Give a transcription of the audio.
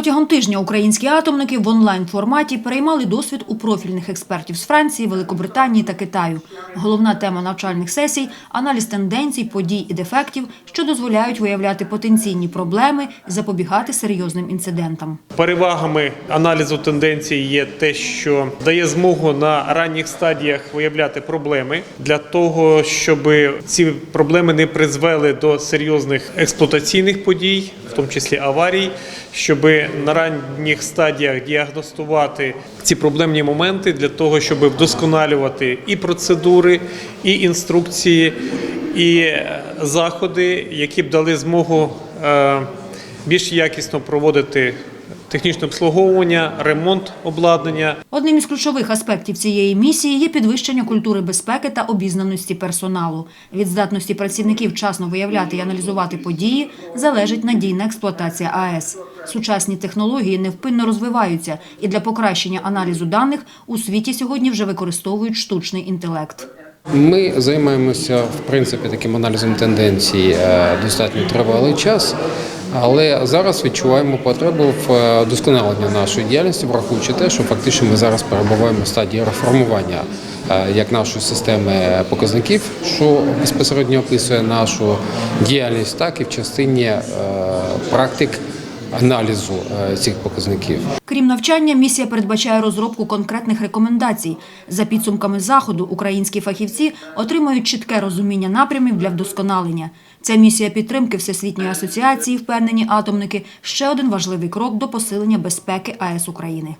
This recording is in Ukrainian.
Протягом тижня українські атомники в онлайн форматі переймали досвід у профільних експертів з Франції, Великобританії та Китаю. Головна тема навчальних сесій аналіз тенденцій, подій і дефектів, що дозволяють виявляти потенційні проблеми і запобігати серйозним інцидентам. Перевагами аналізу тенденцій є те, що дає змогу на ранніх стадіях виявляти проблеми для того, щоб ці проблеми не призвели до серйозних експлуатаційних подій, в тому числі аварій, щоб на ранніх стадіях діагностувати ці проблемні моменти для того, щоб вдосконалювати і процедури, і інструкції, і е, заходи, які б дали змогу е, більш якісно проводити технічне обслуговування, ремонт обладнання. Одним із ключових аспектів цієї місії є підвищення культури безпеки та обізнаності персоналу. Від здатності працівників вчасно виявляти і аналізувати події залежить надійна експлуатація АЕС. Сучасні технології невпинно розвиваються, і для покращення аналізу даних у світі сьогодні вже використовують штучний інтелект. Ми займаємося в принципі таким аналізом тенденцій е, достатньо тривалий час, але зараз відчуваємо потребу в е, вдосконаленні нашої діяльності, враховуючи те, що фактично ми зараз перебуваємо в стадії реформування е, як нашої системи показників, що безпосередньо описує нашу діяльність, так і в частині практик аналізу е, цих показників. Крім навчання, місія передбачає розробку конкретних рекомендацій. За підсумками заходу, українські фахівці отримають чітке розуміння напрямів для вдосконалення. Ця місія підтримки Всесвітньої асоціації, впевнені атомники, ще один важливий крок до посилення безпеки АЕС України.